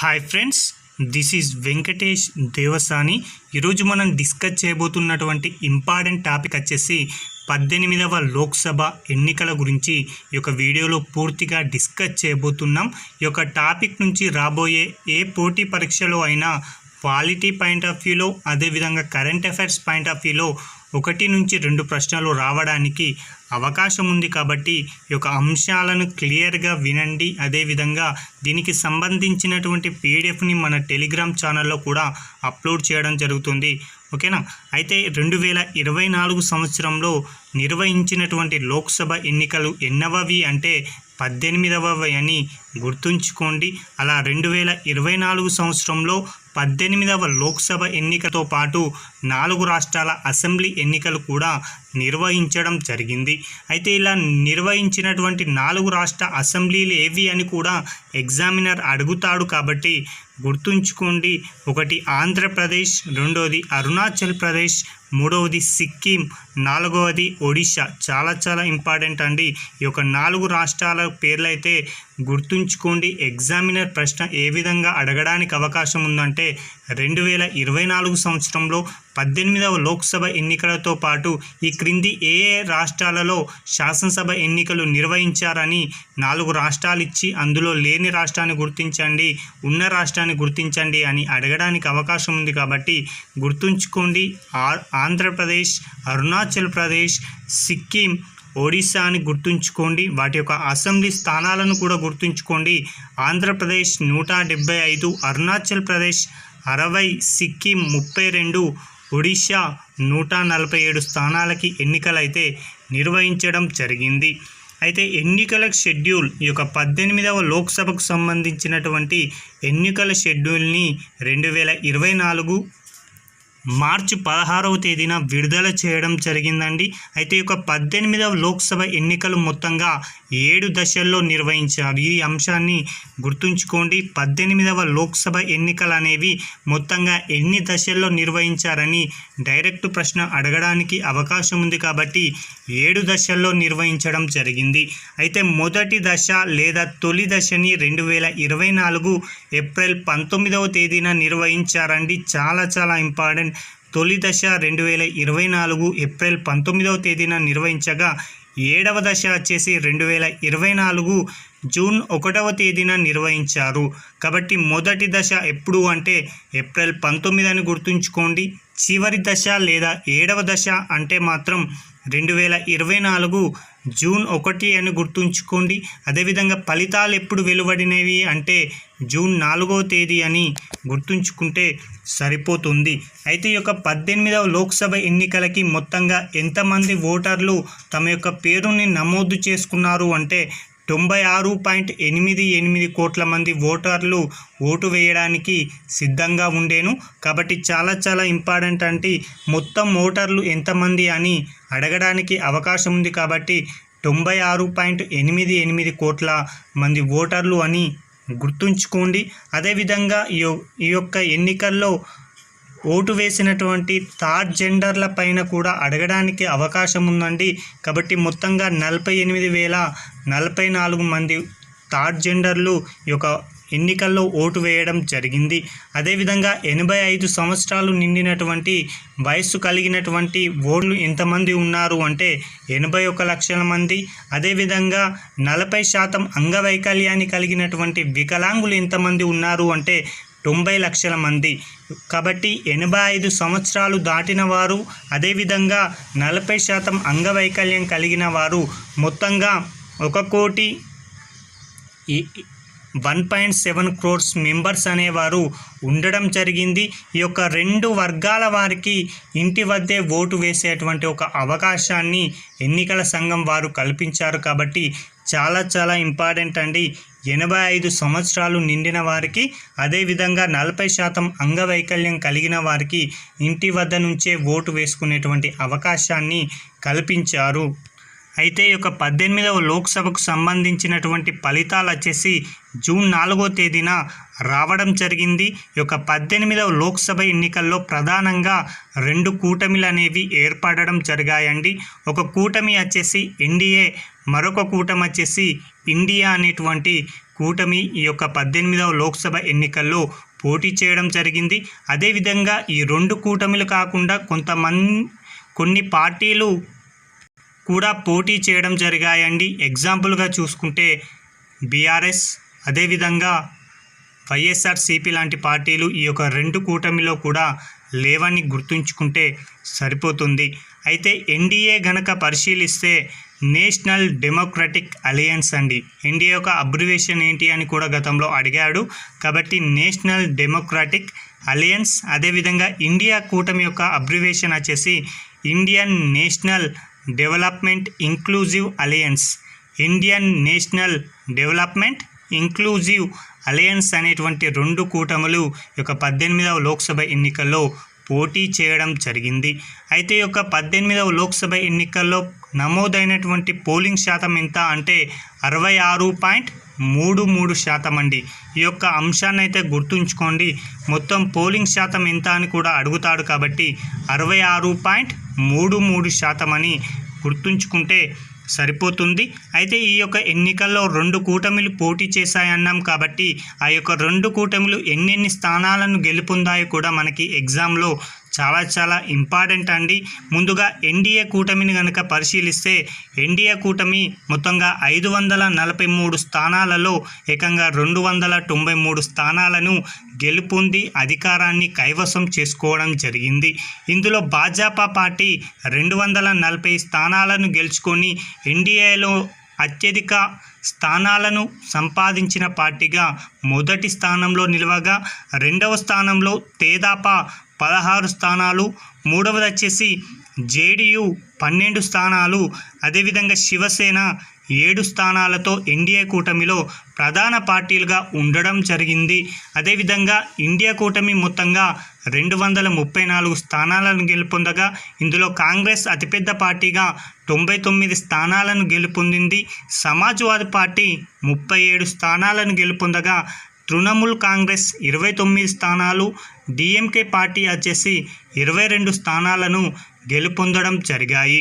Hi friends this is Venkatesh Devasani ఈరోజు మనం discuss చేయబోతున్నటువంటి important topic వచ్చేసి పద్దెనిమిదవ లోక్సభ ఎన్నికల గురించి ఈ యొక్క వీడియోలో పూర్తిగా డిస్కస్ చేయబోతున్నాం. ఈ యొక్క టాపిక్ నుంచి రాబోయే ఏ పోటీ పరీక్షలో అయినా క్వాలిటీ పాయింట్ ఆఫ్ వ్యూలో అదేవిధంగా కరెంట్ అఫైర్స్ పాయింట్ ఆఫ్ వ్యూలో ఒకటి నుంచి రెండు ప్రశ్నలు రావడానికి అవకాశం ఉంది కాబట్టి ఈ యొక్క అంశాలను క్లియర్గా వినండి. అదేవిధంగా దీనికి సంబంధించినటువంటి పీడిఎఫ్ని మన టెలిగ్రామ్ ఛానల్లో కూడా అప్లోడ్ చేయడం జరుగుతుంది. ఓకేనా? అయితే రెండు వేల ఇరవై నాలుగు సంవత్సరంలో నిర్వహించినటువంటి లోక్సభ ఎన్నికలు ఎన్నవవి అంటే పద్దెనిమిదవవి అని గుర్తుంచుకోండి. అలా రెండు వేల ఇరవై నాలుగు సంవత్సరంలో పద్దెనిమిదవ లోక్సభ ఎన్నికతో పాటు నాలుగు రాష్ట్రాల అసెంబ్లీ ఎన్నికలు కూడా నిర్వహించడం జరిగింది. అయితే ఇలా నిర్వహించినటువంటి నాలుగు రాష్ట్ర అసెంబ్లీలు ఏవి అని కూడా ఎగ్జామినర్ అడుగుతాడు కాబట్టి గుర్తుంచుకోండి. ఒకటి ఆంధ్రప్రదేశ్ రెండవది అరుణాచల్ ప్రదేశ్ మూడవది సిక్కిం నాలుగవది ఒడిశా. చాలా చాలా ఇంపార్టెంట్ అండి. ఈ యొక్క నాలుగు రాష్ట్రాల పేర్లు అయితే గుర్తుంచుకోండి. ఎగ్జామినర్ ప్రశ్న ఏ విధంగా అడగడానికి అవకాశం ఉందంటే రెండు వేల ఇరవై నాలుగు సంవత్సరంలో పద్దెనిమిదవ లోక్సభ ఎన్నికలతో పాటు ఈ క్రింది ఏ ఏ రాష్ట్రాలలో శాసనసభ ఎన్నికలు నిర్వహించారని నాలుగు రాష్ట్రాలు ఇచ్చి అందులో లేని రాష్ట్రాన్ని గుర్తించండి ఉన్న రాష్ట్రాన్ని గుర్తించండి అని అడగడానికి అవకాశం ఉంది కాబట్టి గుర్తుంచుకోండి. ఆ- ఆంధ్రప్రదేశ్ అరుణాచల్ ప్రదేశ్ సిక్కిం ఒడిశా అని గుర్తుంచుకోండి. వాటి యొక్క అసెంబ్లీ స్థానాలను కూడా గుర్తుంచుకోండి. ఆంధ్రప్రదేశ్ నూట డెబ్బై ఐదు అరుణాచల్ ప్రదేశ్ అరవై సిక్కిం ముప్పై రెండు ఒడిశా నూట నలభై ఏడు స్థానాలకి ఎన్నికలైతే నిర్వహించడం జరిగింది. అయితే ఎన్నికల షెడ్యూల్ ఈ యొక్క పద్దెనిమిదవ లోక్సభకు సంబంధించినటువంటి ఎన్నికల షెడ్యూల్ని రెండు వేల ఇరవై నాలుగు మార్చి పదహారవ తేదీన విడుదల చేయడం జరిగిందండి. అయితే ఈ యొక్క పద్దెనిమిదవ లోక్సభ ఎన్నికలు మొత్తంగా ఏడు దశల్లో నిర్వహించారు. ఈ అంశాన్ని గుర్తుంచుకోండి. పద్దెనిమిదవ లోక్సభ ఎన్నికలు అనేవి మొత్తంగా ఎన్ని దశల్లో నిర్వహించారని డైరెక్ట్ ప్రశ్న అడగడానికి అవకాశం ఉంది కాబట్టి ఏడు దశల్లో నిర్వహించడం జరిగింది. అయితే మొదటి దశ లేదా తొలి దశని రెండు వేల ఇరవై నాలుగు ఏప్రిల్ పంతొమ్మిదవ తేదీన నిర్వహించారండి. చాలా చాలా ఇంపార్టెంట్ తొలి దశ రెండు వేల ఇరవై నాలుగు ఏప్రిల్ పంతొమ్మిదవ తేదీన నిర్వహించగా ఏడవ దశ వచ్చేసి రెండు వేల ఇరవై నాలుగు జూన్ ఒకటవ తేదీన నిర్వహించారు. కాబట్టి మొదటి దశ ఎప్పుడు అంటే ఏప్రిల్ పంతొమ్మిది అని గుర్తుంచుకోండి. చివరి దశ లేదా ఏడవ దశ అంటే మాత్రం రెండు వేల ఇరవై నాలుగు జూన్ ఒకటి అని గుర్తుంచుకోండి. అదేవిధంగా ఫలితాలు ఎప్పుడు వెలువడినవి అంటే జూన్ నాలుగవ తేదీ అని గుర్తుంచుకుంటే సరిపోతుంది. అయితే ఈ యొక్క పద్దెనిమిదవ లోక్సభ ఎన్నికలకి మొత్తంగా ఎంతమంది ఓటర్లు తమ యొక్క పేరుని నమోదు చేసుకున్నారు అంటే తొంభై ఆరు పాయింట్ ఎనిమిది ఎనిమిది కోట్ల మంది ఓటర్లు ఓటు వేయడానికి సిద్ధంగా ఉండేను. కాబట్టి చాలా చాలా ఇంపార్టెంట్ అంటే మొత్తం ఓటర్లు ఎంతమంది అని అడగడానికి అవకాశం ఉంది కాబట్టి తొంభై ఆరు పాయింట్ ఎనిమిది ఎనిమిది కోట్ల మంది ఓటర్లు అని గుర్తుంచుకోండి. అదేవిధంగా ఈ ఈ యొక్క ఎన్నికల్లో ఓటు వేసినటువంటి థర్డ్ జెండర్ల పైన కూడా అడగడానికి అవకాశం ఉందండి. కాబట్టి మొత్తంగా నలభై ఎనిమిది వేల నలభై నాలుగు మంది థర్డ్ జెండర్లు ఈ యొక్క ఎన్నికల్లో ఓటు వేయడం జరిగింది. అదేవిధంగా ఎనభై ఐదు సంవత్సరాలు నిండినటువంటి వయస్సు కలిగినటువంటి ఓట్లు ఎంతమంది ఉన్నారు అంటే ఎనభై ఒక లక్షల మంది. అదేవిధంగా నలభై శాతం అంగవైకల్యాన్ని కలిగినటువంటి వికలాంగులు ఎంతమంది ఉన్నారు అంటే తొంభై లక్షల మంది. కాబట్టి ఎనభై ఐదు సంవత్సరాలు దాటిన వారు అదేవిధంగా నలభై శాతం అంగవైకల్యం కలిగిన వారు మొత్తంగా ఒక కోటి one point seven crores members అనేవారు ఉండడం జరిగింది. ఈ యొక్క రెండు వర్గాల వారికి ఇంటి వద్దే ఓటు వేసేటువంటి ఒక అవకాశాన్ని ఎన్నికల సంఘం వారు కల్పించారు కాబట్టి చాలా చాలా ఇంపార్టెంట్ అండి. ఎనభై ఐదు సంవత్సరాలు నిండిన వారికి అదేవిధంగా నలభై శాతం అంగవైకల్యం కలిగిన వారికి ఇంటి వద్ద నుంచే ఓటు వేసుకునేటువంటి అవకాశాన్ని కల్పించారు. అయితే ఈ యొక్క పద్దెనిమిదవ లోక్సభకు సంబంధించినటువంటి ఫలితాలు వచ్చేసి జూన్ నాలుగో తేదీన రావడం జరిగింది. ఈ యొక్క పద్దెనిమిదవ లోక్సభ ఎన్నికల్లో ప్రధానంగా రెండు కూటమిలు అనేవి ఏర్పడడం జరిగాయండి. ఒక కూటమి వచ్చేసి ఎన్డీఏ మరొక కూటమి వచ్చేసి ఇండియా అనేటువంటి కూటమి ఈ యొక్క పద్దెనిమిదవ లోక్సభ ఎన్నికల్లో పోటీ చేయడం జరిగింది. అదేవిధంగా ఈ రెండు కూటమిలు కాకుండా కొంతమంది కొన్ని పార్టీలు కూడా పోటీ చేయడం జరిగాయండి. ఎగ్జాంపుల్గా చూసుకుంటే బీఆర్ఎస్ అదేవిధంగా వైఎస్ఆర్సీపీ లాంటి పార్టీలు ఈ యొక్క రెండు కూటమిలో కూడా లేవని గుర్తుంచుకుంటే సరిపోతుంది. అయితే ఎన్డీఏ గనక పరిశీలిస్తే నేషనల్ డెమోక్రటిక్ అలయన్స్ అండి. ఎన్డీఏ యొక్క అబ్రివేషన్ ఏంటి అని కూడా గతంలో అడిగాడు. కాబట్టి నేషనల్ డెమోక్రాటిక్ అలయన్స్ అదేవిధంగా ఇండియా కూటమి యొక్క అబ్రివేషన్ వచ్చేసి Indian national development inclusive alliance Indian national development inclusive alliance అనేటువంటి రెండు కూటములు యొక్క పద్దెనిమిదవ లోక్సభ ఎన్నికల్లో పోటీ చేయడం జరిగింది. అయితే ఈ యొక్క పద్దెనిమిదవ లోక్సభ ఎన్నికల్లో నమోదైనటువంటి పోలింగ్ శాతం ఎంత అంటే అరవై ఆరు పాయింట్ మూడు మూడు శాతం అండి. ఈ యొక్క అంశాన్ని అయితే గుర్తుంచుకోండి. మొత్తం పోలింగ్ శాతం ఎంత అని కూడా అడుగుతాడు కాబట్టి అరవై ఆరు పాయింట్ మూడు మూడు శాతం అని గుర్తుంచుకుంటే సరిపోతుంది. అయితే ఈ యొక్క ఎన్నికల్లో రెండు కూటమిలు పోటీ చేశాయన్నాం కాబట్టి ఆ యొక్క రెండు కూటమిలు ఎన్నెన్ని స్థానాలను గెలుపొందాయో కూడా మనకి ఎగ్జామ్లో చాలా చాలా ఇంపార్టెంట్ అండి. ముందుగా ఎన్డీఏ కూటమిని కనుక పరిశీలిస్తే ఎన్డీఏ కూటమి మొత్తంగా ఐదు వందల నలభై మూడు స్థానాలలో ఏకంగా రెండు వందల తొంభై మూడు స్థానాలను గెలుపొంది అధికారాన్ని కైవసం చేసుకోవడం జరిగింది. ఇందులో భాజపా పార్టీ రెండు వందల నలభై స్థానాలను గెలుచుకొని ఎన్డీఏలో అత్యధిక స్థానాలను సంపాదించిన పార్టీగా మొదటి స్థానంలో నిలవగా రెండవ స్థానంలో తేదాపా పదహారు స్థానాలు మూడవది వచ్చేసి జేడియు పన్నెండు స్థానాలు. అదేవిధంగా శివసేన ఏడు స్థానాలతో ఎన్డీఏ కూటమిలో ప్రధాన పార్టీలుగా ఉండడం జరిగింది. అదేవిధంగా ఇండియా కూటమి మొత్తంగా రెండు వందల ముప్పై నాలుగు స్థానాలను గెలుపొందగా ఇందులో కాంగ్రెస్ అతిపెద్ద పార్టీగా తొంభై తొమ్మిది స్థానాలను గెలుపొందింది. సమాజ్వాదీ పార్టీ ముప్పై ఏడు స్థానాలను గెలుపొందగా తృణమూల్ కాంగ్రెస్ ఇరవై తొమ్మిది స్థానాలు డిఎంకే పార్టీ వచ్చేసి ఇరవై రెండు స్థానాలను గెలుపొందడం జరిగాయి.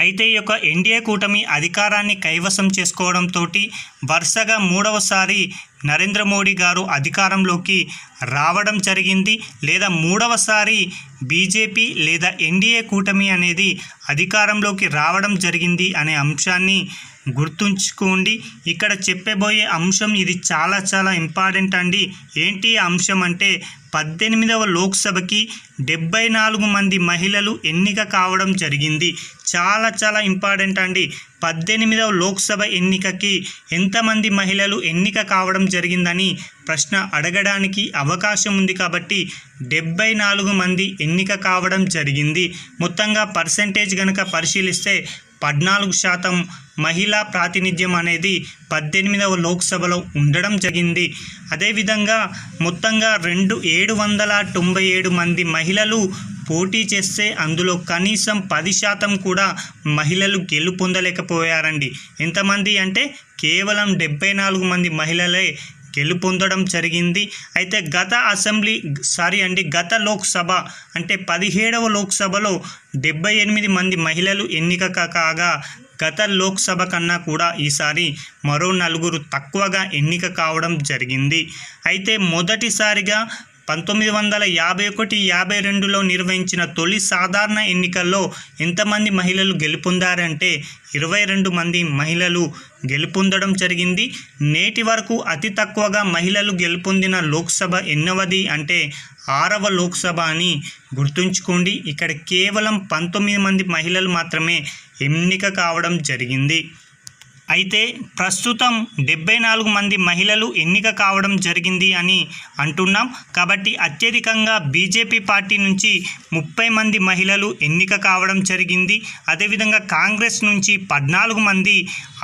అయితే ఈ యొక్క ఎన్డీఏ కూటమి అధికారాన్ని కైవసం చేసుకోవడంతో వరుసగా మూడవసారి నరేంద్ర మోడీ గారు అధికారంలోకి రావడం జరిగింది. లేదా మూడవసారి బీజేపీ లేదా ఎన్డీఏ కూటమి అనేది అధికారంలోకి రావడం జరిగింది అనే అంశాన్ని గుర్తుంచుకోండి. ఇక్కడ చెప్పబోయే అంశం ఇది చాలా చాలా ఇంపార్టెంట్ అండి. ఏంటి అంశం అంటే పద్దెనిమిదవ లోక్సభకి డెబ్బై నాలుగు మంది మహిళలు ఎన్నిక కావడం జరిగింది. చాలా చాలా ఇంపార్టెంట్ అండి. పద్దెనిమిదవ లోక్సభ ఎన్నికకి ఎంతమంది మహిళలు ఎన్నిక కావడం జరిగిందని ప్రశ్న అడగడానికి అవకాశం ఉంది కాబట్టి డెబ్బై నాలుగు మంది ఎన్నిక కావడం జరిగింది. మొత్తంగా పర్సంటేజ్ కనుక పరిశీలిస్తే పద్నాలుగు శాతం మహిళా ప్రాతినిధ్యం అనేది పద్దెనిమిదవ లోక్సభలో ఉండడం జరిగింది. అదేవిధంగా మొత్తంగా రెండు ఏడు వందల తొంభై ఏడు మంది మహిళలు పోటీ చేస్తే అందులో కనీసం పది శాతం కూడా మహిళలు గెలుపొందలేకపోయారండి. ఎంతమంది అంటే కేవలం డెబ్బై నాలుగు మంది మహిళలే గెలుపొందడం జరిగింది. అయితే గత అసెంబ్లీ సారీ అండి గత లోక్సభ అంటే పదిహేడవ లోక్సభలో డెబ్బై ఎనిమిది మంది మహిళలు ఎన్నిక కాగా గత లోక్సభ కన్నా కూడా ఈసారి మరో నలుగురు తక్కువగా ఎన్నిక కావడం జరిగింది. అయితే మొదటిసారిగా పంతొమ్మిది వందల యాభై ఒకటి యాభై రెండులో నిర్వహించిన తొలి సాధారణ ఎన్నికల్లో ఎంతమంది మహిళలు గెలుపొందారంటే ఇరవై రెండు మంది మహిళలు గెలుపొందడం జరిగింది. నేటి వరకు అతి తక్కువగా మహిళలు గెలుపొందిన లోక్సభ ఎన్నవది అంటే ఆరవ లోక్సభ అని గుర్తుంచుకోండి. ఇక్కడ కేవలం పంతొమ్మిది మంది మహిళలు మాత్రమే ఎన్నిక కావడం జరిగింది. అయితే ప్రస్తుతం డెబ్బై నాలుగు మంది మహిళలు ఎన్నిక కావడం జరిగింది అని అంటున్నాం. కాబట్టి అత్యధికంగా బీజేపీ పార్టీ నుంచి ముప్పై మంది మహిళలు ఎన్నిక కావడం జరిగింది. అదేవిధంగా కాంగ్రెస్ నుంచి పద్నాలుగు మంది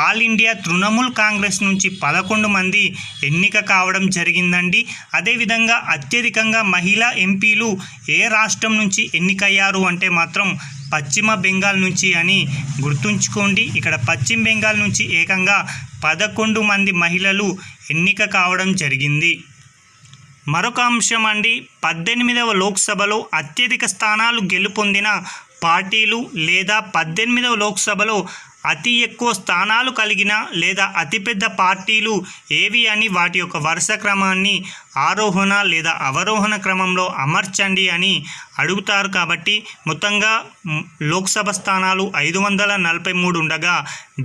ఆల్ ఇండియా తృణమూల్ కాంగ్రెస్ నుంచి పదకొండు మంది ఎన్నిక కావడం జరిగిందండి. అదేవిధంగా అత్యధికంగా మహిళా ఎంపీలు ఏ రాష్ట్రం నుంచి ఎన్నికయ్యారు అంటే మాత్రం పశ్చిమ బెంగాల్ నుంచి అని గుర్తుంచుకోండి. ఇక్కడ పశ్చిమ బెంగాల్ నుంచి ఏకంగా పదకొండు మంది మహిళలు ఎన్నిక కావడం జరిగింది. మరొక అంశం అండి. పద్దెనిమిదవ లోక్సభలో అత్యధిక స్థానాలు గెలుపొందిన పార్టీలు లేదా పద్దెనిమిదవ లోక్సభలో అతి ఎక్కువ స్థానాలు కలిగిన లేదా అతిపెద్ద పార్టీలు ఏవి అని వాటి యొక్క వరుస క్రమాన్ని ఆరోహణ లేదా అవరోహణ క్రమంలో అమర్చండి అని అడుగుతారు కాబట్టి మొత్తంగా లోక్సభ స్థానాలు ఐదు వందల నలభై మూడు ఉండగా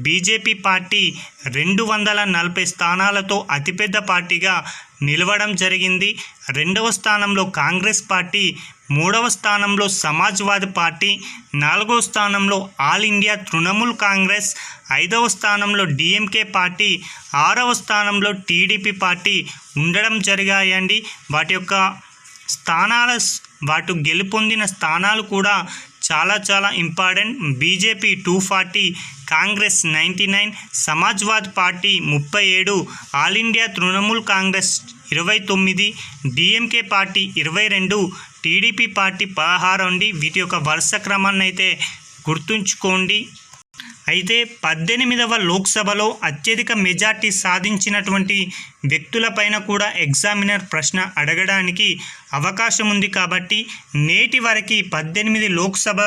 బీజేపీ పార్టీ రెండు వందల నలభై స్థానాలతో అతిపెద్ద పార్టీగా నిలవడం జరిగింది. రెండవ స్థానంలో కాంగ్రెస్ పార్టీ మూడవ స్థానంలో సమాజ్వాదీ పార్టీ నాలుగవ స్థానంలో ఆల్ ఇండియా తృణమూల్ కాంగ్రెస్ ఐదవ స్థానంలో డిఎంకే పార్టీ ఆరవ స్థానంలో టీడీపీ పార్టీ ఉండడం జరిగాయండి. వాటి యొక్క స్థానాల వాటి గెలుపొందిన స్థానాలు కూడా చాలా చాలా important. BJP two forty Congress ninety nine Samajwad party ముప్పై ఏడు ఆల్ ఇండియా తృణమూల్ కాంగ్రెస్ ఇరవై తొమ్మిది డిఎంకే పార్టీ ఇరవై రెండు టీడీపీ పార్టీ పదహారు అండి. వీటి యొక్క వరుస క్రమాన్ని అయితే గుర్తుంచుకోండి. అయితే పద్దెనిమిదవ లోక్సభలో అత్యధిక మెజార్టీ సాధించినటువంటి వ్యక్తులపైన కూడా ఎగ్జామినర్ ప్రశ్న అడగడానికి అవకాశం ఉంది కాబట్టి నేటి వరకు పద్దెనిమిది లోక్సభ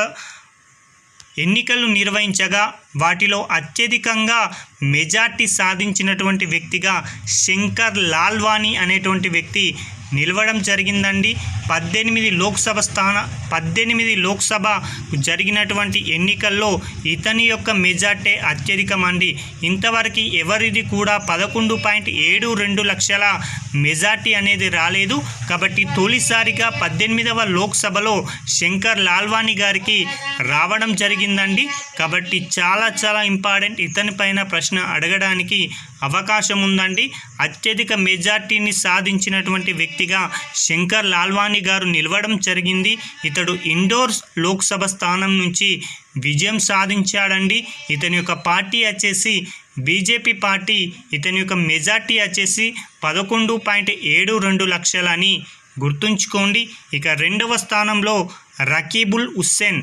ఎన్నికలు నిర్వహించగా వాటిలో అత్యధికంగా మెజార్టీ సాధించినటువంటి వ్యక్తిగా శంకర్ లాల్వాణి అనేటువంటి వ్యక్తి నిలవడం జరిగిందండి. పద్దెనిమిది లోక్సభ స్థాన పద్దెనిమిది లోక్సభ జరిగినటువంటి ఎన్నికల్లో ఇతని యొక్క మెజార్టీ అత్యధికమండి. ఇంతవరకు ఎవరిది కూడా పదకొండు పాయింట్ ఏడు రెండు లక్షల మెజార్టీ అనేది రాలేదు. కాబట్టి తొలిసారిగా పద్దెనిమిదవ లోక్సభలో శంకర్ లాల్వాణి గారికి రావడం జరిగిందండి. కాబట్టి చాలా చాలా ఇంపార్టెంట్ ఇతని పైన ప్రశ్న అడగడానికి అవకాశం ఉందండి అత్యధిక మెజార్టీని సాధించినటువంటి వ్యక్తిగా శంకర్ లాల్వాణి గారు నిలవడం జరిగింది. ఇతడు ఇండోర్ లోక్సభ స్థానం నుంచి విజయం సాధించాడండి. ఇతని యొక్క పార్టీ వచ్చేసి బీజేపీ పార్టీ ఇతని యొక్క మెజార్టీ వచ్చేసి పదకొండు పాయింట్ ఏడు రెండు లక్షలని గుర్తుంచుకోండి. ఇక రెండవ స్థానంలో రకీబుల్ హుస్సేన్.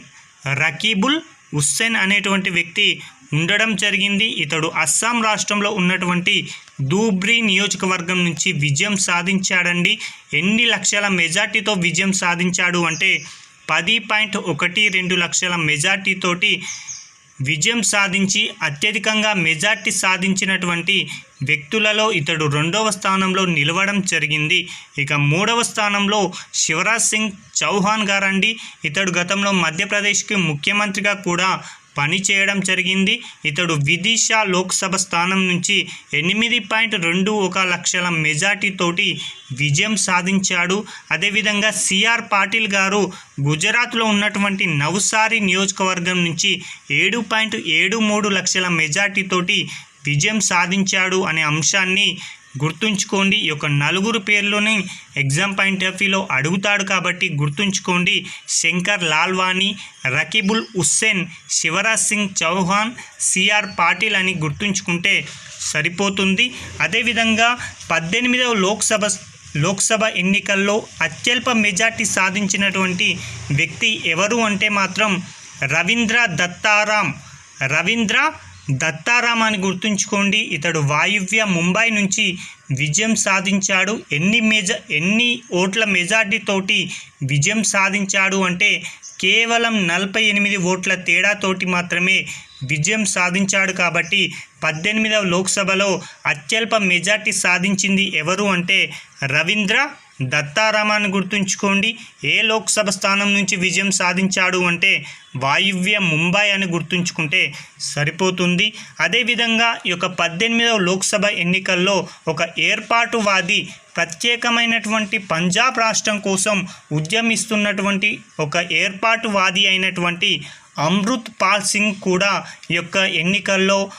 రకీబుల్ హుస్సేన్ అనేటువంటి వ్యక్తి ఉండడం జరిగింది. ఇతడు అస్సాం రాష్ట్రంలో ఉన్నటువంటి దూబ్రీ నియోజకవర్గం నుంచి విజయం సాధించాడండి. ఎన్ని లక్షల మెజార్టీతో విజయం సాధించాడు అంటే పది పాయింట్ ఒకటి రెండు లక్షల మెజార్టీతోటి విజయం సాధించి అత్యధికంగా మెజార్టీ సాధించినటువంటి వ్యక్తులలో ఇతడు రెండవ స్థానంలో నిలవడం జరిగింది. ఇక మూడవ స్థానంలో శివరాజ్ సింగ్ చౌహాన్ గారండి. ఇతడు గతంలో మధ్యప్రదేశ్కి ముఖ్యమంత్రిగా కూడా పని చేయడం జరిగింది. ఇతడు విదిశా లోక్సభ స్థానం నుంచి ఎనిమిది పాయింట్ రెండు ఒక లక్షల మెజార్టీతోటి విజయం సాధించాడు. అదేవిధంగా సిఆర్ పాటిల్ గారు గుజరాత్లో ఉన్నటువంటి నవసారి నియోజకవర్గం నుంచి ఏడు పాయింట్ ఏడు మూడు లక్షల మెజార్టీతోటి విజయం సాధించాడు అనే అంశాన్ని గుర్తుంచుకోండి ఈ యొక్క నలుగురు పేర్లోనే ఎగ్జామ్ పాయింట్ ఆఫ్ వ్యూలో అడుగుతాడు కాబట్టి గుర్తుంచుకోండి శంకర్ లాల్వాణి రకీబుల్ హుస్సేన్ శివరాజ్ సింగ్ చౌహాన్ సిఆర్ పాటిల్ అని గుర్తుంచుకుంటే సరిపోతుంది. అదేవిధంగా పద్దెనిమిదవ లోక్సభ లోక్సభ ఎన్నికల్లో అత్యల్ప మెజార్టీ సాధించినటువంటి వ్యక్తి ఎవరు అంటే మాత్రం రవీంద్ర దత్తారాం. రవీంద్ర దత్తారామాన్ని గుర్తుంచుకోండి. ఇతడు వాయువ్య ముంబై నుంచి విజయం సాధించాడు. ఎన్ని మెజ ఎన్ని ఓట్ల మెజార్టీతోటి విజయం సాధించాడు అంటే కేవలం నలభై ఎనిమిది ఓట్ల తేడాతోటి మాత్రమే విజయం సాధించాడు కాబట్టి పద్దెనిమిదవ లోక్సభలో అత్యల్ప మెజార్టీ సాధించింది ఎవరు అంటే రవీంద్ర దత్తారామాన్ని గుర్తుంచుకోండి. ఏ లోక్సభ స్థానం నుంచి విజయం సాధించాడు అంటే వాయువ్య ముంబై అని గుర్తుంచుకుంటే సరిపోతుంది. అదేవిధంగా ఈ యొక్క పద్దెనిమిదవ లోక్సభ ఎన్నికల్లో ఒక ఏర్పాటువాది ప్రత్యేకమైనటువంటి పంజాబ్ రాష్ట్రం కోసం ఉద్యమిస్తున్నటువంటి ఒక ఏర్పాటువాది అయినటువంటి అమృత్ పాల్ సింగ్ కూడా ఈ యొక్క ఎన్నికల్లో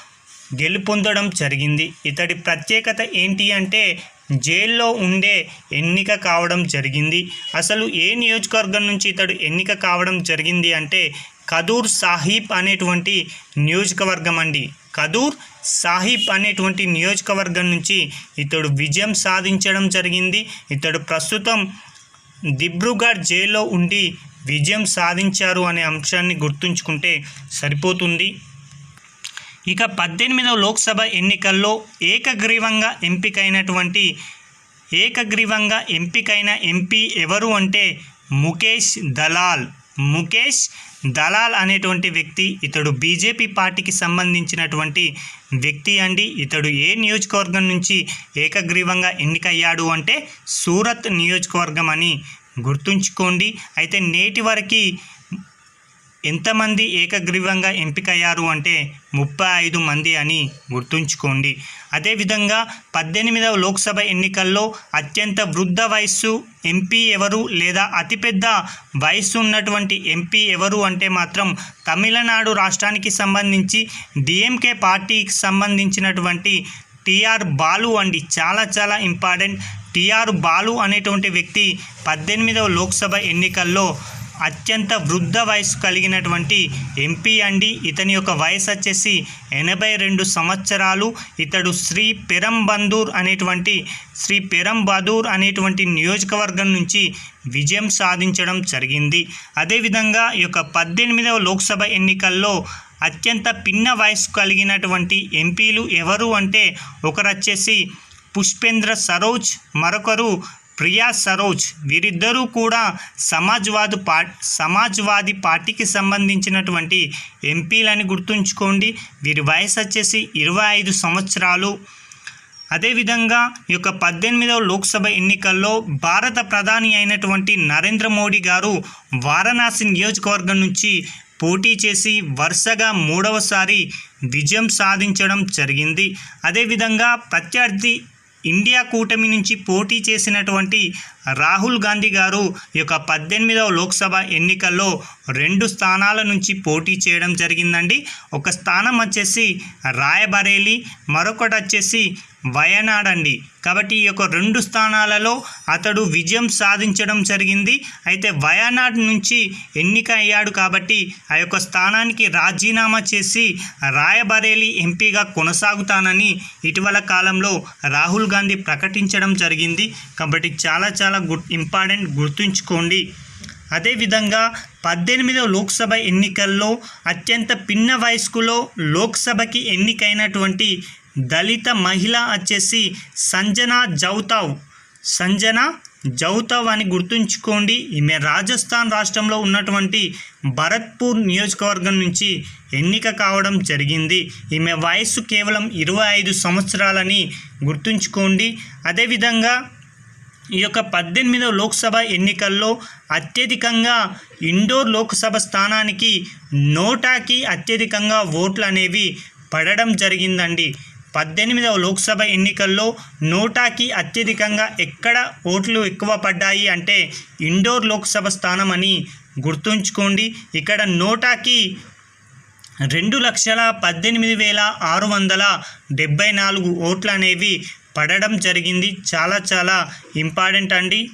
గెలుపొందడం జరిగింది. ఇతడి ప్రత్యేకత ఏంటి అంటే జైల్లో ఉండే ఎన్నిక కావడం జరిగింది. అసలు ఏ నియోజకవర్గం నుంచి ఇతడు ఎన్నిక కావడం జరిగింది అంటే కదూర్ సాహిబ్ అనేటువంటి నియోజకవర్గం అండి. కదూర్ సాహిబ్ అనేటువంటి నియోజకవర్గం నుంచి ఇతడు విజయం సాధించడం జరిగింది. ఇతడు ప్రస్తుతం దిబ్రూగఢ్ జైల్లో ఉండి విజయం సాధించారు అనే అంశాన్ని గుర్తుంచుకుంటే సరిపోతుంది. ఇక పద్దెనిమిదవ లోక్సభ ఎన్నికల్లో ఏకగ్రీవంగా ఎంపికైనటువంటి ఏకగ్రీవంగా ఎంపికైన ఎంపీ ఎవరు అంటే ముఖేష్ దలాల్. ముఖేష్ దలాల్ అనేటువంటి వ్యక్తి ఇతడు బీజేపీ పార్టీకి సంబంధించినటువంటి వ్యక్తి అండి. ఇతడు ఏ నియోజకవర్గం నుంచి ఏకగ్రీవంగా ఎన్నికయ్యాడు అంటే సూరత్ నియోజకవర్గం అని గుర్తుంచుకోండి. అయితే నేటి వరకు ఎంతమంది ఏకగ్రీవంగా ఎంపికయ్యారు అంటే ముప్పై ఐదు మంది అని గుర్తుంచుకోండి. అదేవిధంగా పద్దెనిమిదవ లోక్సభ ఎన్నికల్లో అత్యంత వృద్ధ వయస్సు ఎంపీ ఎవరు లేదా అతిపెద్ద వయస్సు ఉన్నటువంటి ఎంపీ ఎవరు అంటే మాత్రం తమిళనాడు రాష్ట్రానికి సంబంధించి డిఎంకే పార్టీకి సంబంధించినటువంటి టిఆర్ బాలు అండి. చాలా చాలా ఇంపార్టెంట్. టిఆర్ బాలు అనేటువంటి వ్యక్తి పద్దెనిమిదవ లోక్సభ ఎన్నికల్లో అత్యంత వృద్ధ వయసు కలిగినటువంటి ఎంపీ అండి. ఇతని యొక్క వయసు వచ్చేసి ఎనభై రెండు సంవత్సరాలు. ఇతడు శ్రీ పెరంబందూర్ అనేటువంటి శ్రీ పెరంబదూర్ అనేటువంటి నియోజకవర్గం నుంచి విజయం సాధించడం జరిగింది. అదేవిధంగా ఈ యొక్క పద్దెనిమిదవ లోక్సభ ఎన్నికల్లో అత్యంత పిన్న వయసు కలిగినటువంటి ఎంపీలు ఎవరు అంటే ఒకరు వచ్చేసి పుష్పేంద్ర సరోజ్ మరొకరు ప్రియా సరోజ్ వీరిద్దరూ కూడా సమాజ్వాద్ పా సమాజ్వాదీ పార్టీకి సంబంధించినటువంటి ఎంపీలని గుర్తుంచుకోండి. వీరి వయసు వచ్చేసి ఇరవై ఐదు సంవత్సరాలు. అదేవిధంగా ఈ యొక్క పద్దెనిమిదవ లోక్సభ ఎన్నికల్లో భారత ప్రధాని అయినటువంటి నరేంద్ర మోడీ గారు వారణాసి నియోజకవర్గం నుంచి పోటీ చేసి వరుసగా మూడవసారి విజయం సాధించడం జరిగింది. అదేవిధంగా ప్రత్యర్థి ఇండియా కూటమి నుంచి పోటీ చేసినటువంటి రాహుల్ గాంధీ గారు ఈ యొక్క పద్దెనిమిదవ లోక్సభ ఎన్నికల్లో రెండు స్థానాల నుంచి పోటీ చేయడం జరిగిందండి. ఒక స్థానం వచ్చేసి రాయబరేలి మరొకటి వచ్చేసి వయనాడ్ అండి కాబట్టి ఈ యొక్క రెండు స్థానాలలో అతడు విజయం సాధించడం జరిగింది. అయితే వయనాడ్ నుంచి ఎన్నిక అయ్యాడు కాబట్టి ఆ యొక్క స్థానానికి రాజీనామా చేసి రాయబరేలి ఎంపీగా కొనసాగుతానని ఇటీవల కాలంలో రాహుల్ గాంధీ ప్రకటించడం జరిగింది. కాబట్టి చాలా చాలా గుడ్ ఇంపార్టెంట్ గుర్తుంచుకోండి. అదేవిధంగా పద్దెనిమిదవ లోక్సభ ఎన్నికల్లో అత్యంత పిన్న వయస్కులో లోక్సభకి ఎన్నికైనటువంటి దళిత మహిళ వచ్చేసి సంజనా జౌతావ్. సంజనా జౌతావ్ అని గుర్తుంచుకోండి. ఈమె రాజస్థాన్ రాష్ట్రంలో ఉన్నటువంటి భరత్పూర్ నియోజకవర్గం నుంచి ఎన్నిక కావడం జరిగింది. ఈమె వయస్సు కేవలం ఇరవై ఐదు సంవత్సరాలని గుర్తుంచుకోండి. అదేవిధంగా ఈ యొక్క పద్దెనిమిదవ లోక్సభ ఎన్నికల్లో అత్యధికంగా ఇండోర్ లోక్సభ స్థానానికి నోటాకి అత్యధికంగా ఓట్లు అనేవి పడడం జరిగిందండి. పద్దెనిమిదవ లోక్సభ ఎన్నికల్లో నోటాకి అత్యధికంగా ఎక్కడ ఓట్లు ఎక్కువ పడ్డాయి అంటే ఇండోర్ లోక్సభ స్థానం అని గుర్తుంచుకోండి. ఇక్కడ నోటాకి రెండు లక్షల పద్దెనిమిది వేల ఆరు వందల డెబ్బై నాలుగు ఓట్లు అనేవి పడడం జరిగింది. చాలా చాలా ఇంపార్టెంట్ అండి.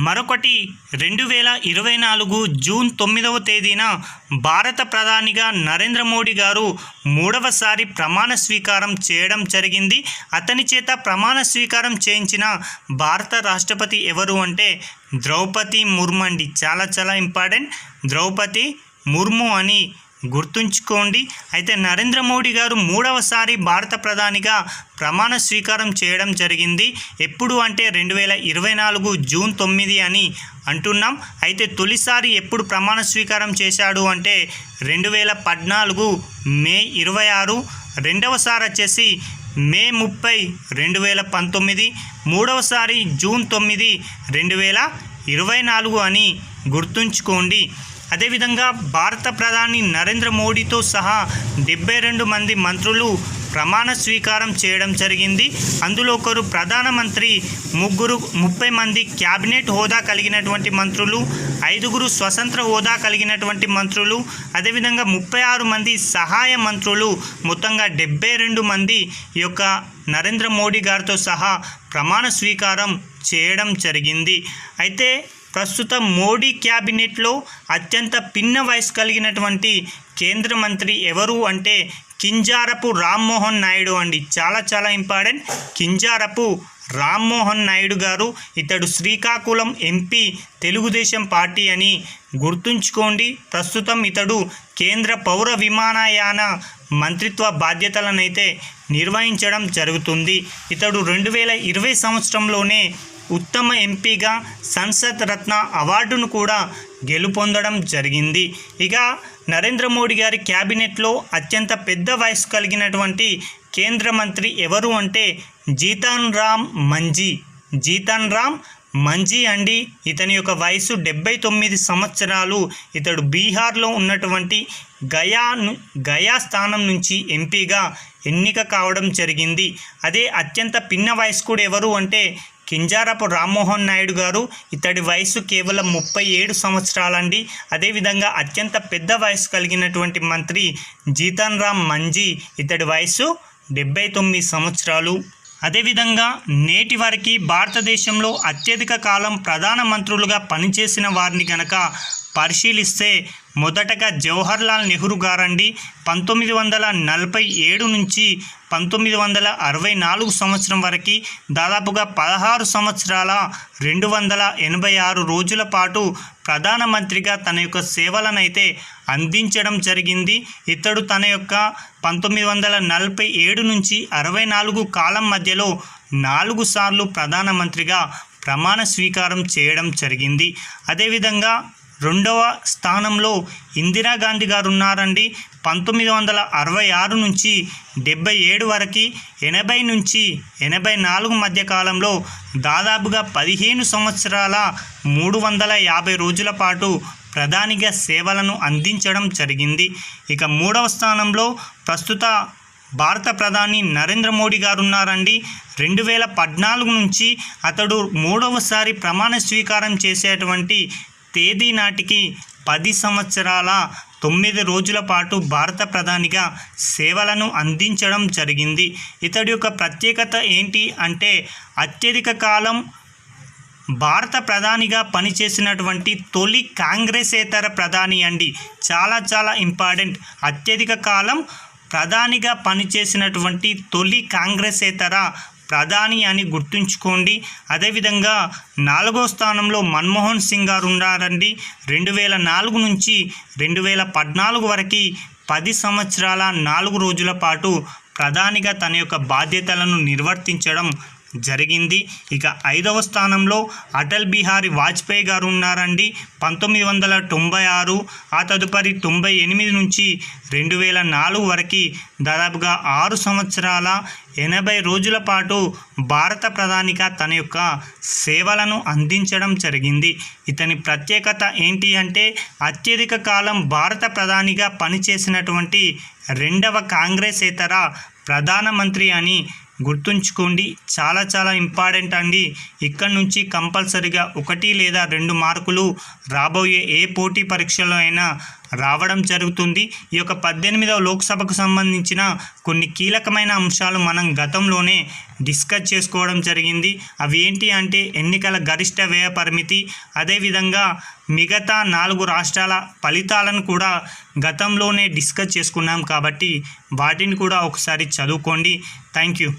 మరొకటి రెండు వేల ఇరవై నాలుగు జూన్ తొమ్మిదవ తేదీన భారత ప్రధానిగా నరేంద్ర మోడీ గారు మూడవసారి ప్రమాణ స్వీకారం చేయడం జరిగింది. అతని చేత ప్రమాణ స్వీకారం చేయించిన భారత రాష్ట్రపతి ఎవరు అంటే ద్రౌపది ముర్ము అండి. చాలా చాలా ఇంపార్టెంట్. ద్రౌపది ముర్ము అని గుర్తుంచుకోండి. అయితే నరేంద్ర మోడీ గారు మూడవసారి భారత ప్రధానిగా ప్రమాణ స్వీకారం చేయడం జరిగింది. ఎప్పుడు అంటే రెండు వేల ఇరవై నాలుగు జూన్ తొమ్మిది అని అంటున్నాం. అయితే తొలిసారి ఎప్పుడు ప్రమాణ స్వీకారం చేశాడు అంటే రెండు వేల పద్నాలుగు మే ఇరవై ఆరు. రెండవసారి వచ్చేసి మే ముప్పై రెండు వేల పంతొమ్మిది. మూడవసారి జూన్ తొమ్మిది రెండు వేల ఇరవై నాలుగు అని గుర్తుంచుకోండి. అదేవిధంగా భారత ప్రధాని నరేంద్ర మోడీతో సహా డెబ్బై రెండు మంది మంత్రులు ప్రమాణ స్వీకారం చేయడం జరిగింది. అందులో ఒకరు ప్రధానమంత్రి ముగ్గురు ముప్పై మంది క్యాబినెట్ హోదా కలిగినటువంటి మంత్రులు ఐదుగురు స్వతంత్ర హోదా కలిగినటువంటి మంత్రులు అదేవిధంగా ముప్పై ఆరు మంది సహాయ మంత్రులు మొత్తంగా డెబ్బై రెండు మంది యొక్క నరేంద్ర మోడీ గారితో సహా ప్రమాణ స్వీకారం చేయడం జరిగింది. అయితే ప్రస్తుతం మోడీ క్యాబినెట్లో అత్యంత పిన్న వయసు కలిగినటువంటి కేంద్ర మంత్రి ఎవరు అంటే కింజారపు రామ్మోహన్ నాయుడు అండి. చాలా చాలా ఇంపార్టెంట్. కింజారపు రామ్మోహన్ నాయుడు గారు ఇతడు శ్రీకాకుళం ఎంపీ తెలుగుదేశం పార్టీ అని గుర్తుంచుకోండి. ప్రస్తుతం ఇతడు కేంద్ర పౌర విమానయాన మంత్రిత్వ బాధ్యతలనైతే నిర్వహించడం జరుగుతుంది. ఇతడు రెండు వేల ఇరవై సంవత్సరంలోనే ఉత్తమ ఎంపీగా సంసద్ రత్న అవార్డును కూడా గెలుపొందడం జరిగింది. ఇక నరేంద్ర మోడీ గారి క్యాబినెట్లో అత్యంత పెద్ద వయసు కలిగినటువంటి కేంద్ర మంత్రి ఎవరు అంటే జీతన్ రామ్ మంజీ. జీతన్ రామ్ మంజీ అండి. ఇతని యొక్క వయసు డెబ్బై తొమ్మిది సంవత్సరాలు. ఇతడు బీహార్లో ఉన్నటువంటి గయా గయా స్థానం నుంచి ఎంపీగా ఎన్నిక కావడం జరిగింది. అదే అత్యంత పిన్న వయస్కుడు ఎవరు అంటే కింజారపు రామ్మోహన్ నాయుడు గారు ఇతడి వయసు కేవలం ముప్పై ఏడు సంవత్సరాలండి. అదేవిధంగా అత్యంత పెద్ద వయసు కలిగినటువంటి మంత్రి జీతన్ రామ్ మంజీ ఇతడి వయసు డెబ్బై తొమ్మిది సంవత్సరాలు. అదేవిధంగా నేటి వరకు భారతదేశంలో అత్యధిక కాలం ప్రధానమంత్రులుగా పనిచేసిన వారిని కనుక పరిశీలిస్తే మొదటగా జవహర్లాల్ నెహ్రూ గారండి. పంతొమ్మిది వందల నలభై ఏడు నుంచి పంతొమ్మిది వందల అరవై నాలుగు సంవత్సరం వరకు దాదాపుగా పదహారు సంవత్సరాల రెండు వందల ఎనభై ఆరు రోజుల పాటు ప్రధానమంత్రిగా తన యొక్క సేవలనైతే అందించడం జరిగింది. ఇతడు తన యొక్క పంతొమ్మిది వందల నలభై ఏడు నుంచి అరవై నాలుగు కాలం మధ్యలో నాలుగు సార్లు ప్రధానమంత్రిగా ప్రమాణ స్వీకారం చేయడం జరిగింది. అదేవిధంగా రెండవ స్థానంలో ఇందిరాగాంధీ గారు ఉన్నారండి పంతొమ్మిది వందల అరవై ఆరు నుంచి డెబ్బై ఏడు వరకు ఎనభై నుంచి ఎనభై నాలుగు మధ్య కాలంలో దాదాపుగా పదిహేను సంవత్సరాల మూడు వందల యాభై రోజుల పాటు ప్రధానిగా సేవలను అందించడం జరిగింది. ఇక మూడవ స్థానంలో ప్రస్తుత భారత ప్రధాని నరేంద్ర మోడీ గారు ఉన్నారండి రెండు వేల పద్నాలుగు నుంచి అతడు మూడవసారి ప్రమాణ స్వీకారం చేసేటువంటి తేదీ నాటికి పది సంవత్సరాల తొమ్మిది రోజుల పాటు భారత ప్రధానిగా సేవలను అందించడం జరిగింది. ఇతడి యొక్క ప్రత్యేకత ఏంటి అంటే అత్యధిక కాలం భారత ప్రధానిగా పనిచేసినటువంటి తొలి కాంగ్రెసేతర ప్రధాని అండి. చాలా చాలా ఇంపార్టెంట్. అత్యధిక కాలం ప్రధానిగా పనిచేసినటువంటి తొలి కాంగ్రెసేతర ప్రధాని అని గుర్తుంచుకోండి. అదేవిధంగా నాలుగో స్థానంలో మన్మోహన్ సింగ్ గారు ఉన్నారండి. రెండు వేల నాలుగు నుంచి రెండు వేల పద్నాలుగు వరకు పది సంవత్సరాల నాలుగు రోజుల పాటు ప్రధానిగా తన యొక్క బాధ్యతలను నిర్వర్తించడం జరిగింది. ఇక ఐదవ స్థానంలో అటల్ బిహారీ వాజ్పేయి గారు ఉన్నారండి. పంతొమ్మిది వందల తొంభై ఆరు ఆ తదుపరి తొంభై ఎనిమిది నుంచి రెండు వేల నాలుగు వరకు దాదాపుగా ఆరు సంవత్సరాల ఎనభై రోజుల పాటు భారత ప్రధానిగా తన యొక్క సేవలను అందించడం జరిగింది. ఇతని ప్రత్యేకత ఏంటి అంటే అత్యధిక కాలం భారత ప్రధానిగా పనిచేసినటువంటి రెండవ కాంగ్రెసేతర ప్రధానమంత్రి అని గుర్తుంచుకోండి. చాలా చాలా ఇంపార్టెంట్ అండి. ఇక్కడ నుంచి కంపల్సరిగా ఒకటి లేదా రెండు మార్కులు రాబోయే ఏ పోటీ పరీక్షలో అయినా రావడం జరుగుతుంది. ఈ యొక్క పద్దెనిమిదవ లోక్సభకు సంబంధించిన కొన్ని కీలకమైన అంశాలు మనం గతంలోనే డిస్కస్ చేసుకోవడం జరిగింది. అవి ఏంటి అంటే ఎన్నికల గరిష్ట వ్యయ పరిమితి అదేవిధంగా మిగతా నాలుగు రాష్ట్రాల ఫలితాలను కూడా గతంలోనే డిస్కస్ చేసుకున్నాం కాబట్టి వాటిని కూడా ఒకసారి చదువుకోండి. Thank you.